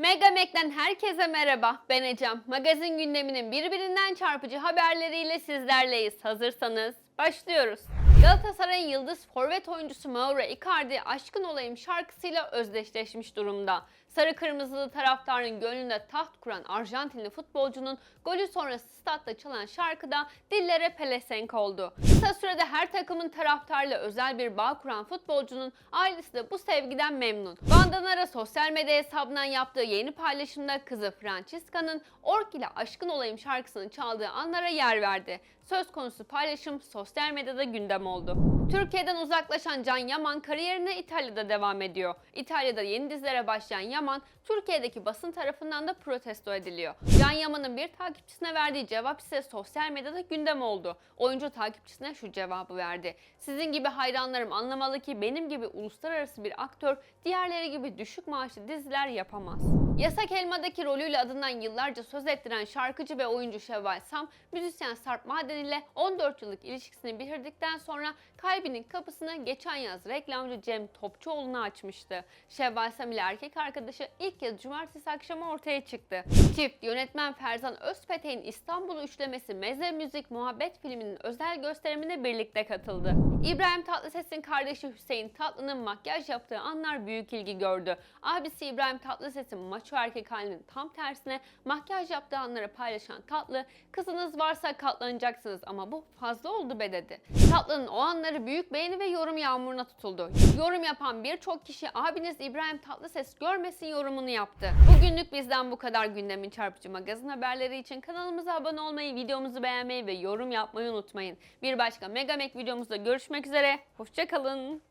Megamek'ten herkese merhaba. Ben Ecem. Magazin gündeminin birbirinden çarpıcı haberleriyle sizlerleyiz. Hazırsanız başlıyoruz. Galatasaray'ın yıldız forvet oyuncusu Mauro Icardi aşkın olayım şarkısıyla özdeşleşmiş durumda. Sarı kırmızılı taraftarın gönlünde taht kuran Arjantinli futbolcunun golü sonrası statta çalan şarkıda dillere pelesenk oldu. Kısa sürede her takımın taraftarla özel bir bağ kuran futbolcunun ailesi de bu sevgiden memnun. Vandanara sosyal medya hesabından yaptığı yeni paylaşımda kızı Francisca'nın Ork ile Aşkın Olayım şarkısını çaldığı anlara yer verdi. Söz konusu paylaşım sosyal medyada gündem oldu. Türkiye'den uzaklaşan Can Yaman kariyerine İtalya'da devam ediyor. İtalya'da yeni dizilere başlayan Yaman, Türkiye'deki basın tarafından da protesto ediliyor. Can Yaman'ın bir takipçisine verdiği cevap ise sosyal medyada gündem oldu. Oyuncu takipçisine şu cevabı verdi. Sizin gibi hayranlarım anlamalı ki benim gibi uluslararası bir aktör diğerleri gibi düşük maaşlı diziler yapamaz. Yasak Elma'daki rolüyle adından yıllarca söz ettiren şarkıcı ve oyuncu Şevval Sam, müzisyen Sarp Maden ile 14 yıllık ilişkisini bitirdikten sonra kalbinin kapısını geçen yaz reklamcı Cem Topçuoğlu'na açmıştı. Şevval Sam ile erkek arkadaşı ilk kez cumartesi akşamı ortaya çıktı. Çift yönetmen Ferzan Özpetek'in İstanbul üçlemesi Meze Müzik Muhabbet filminin özel gösterimine birlikte katıldı. İbrahim Tatlıses'in kardeşi Hüseyin Tatlı'nın makyaj yaptığı anlar büyük ilgi gördü. Abisi İbrahim Tatlıses'in maço erkek halinin tam tersine makyaj yaptığı anları paylaşan Tatlı, kızınız varsa katlanacaksınız ama bu fazla oldu be dedi. Tatlı'nın o anları büyük beğeni ve yorum yağmuruna tutuldu. Yorum yapan birçok kişi abiniz İbrahim Tatlıses görmesin yorumunu yaptı. Bugünlük bizden bu kadar gündemin çarpıcı magazin haberleri için kanalımıza abone olmayı, videomuzu beğenmeyi ve yorum yapmayı unutmayın. Bir başka Megamek videomuzda görüşmek üzere. Hoşçakalın.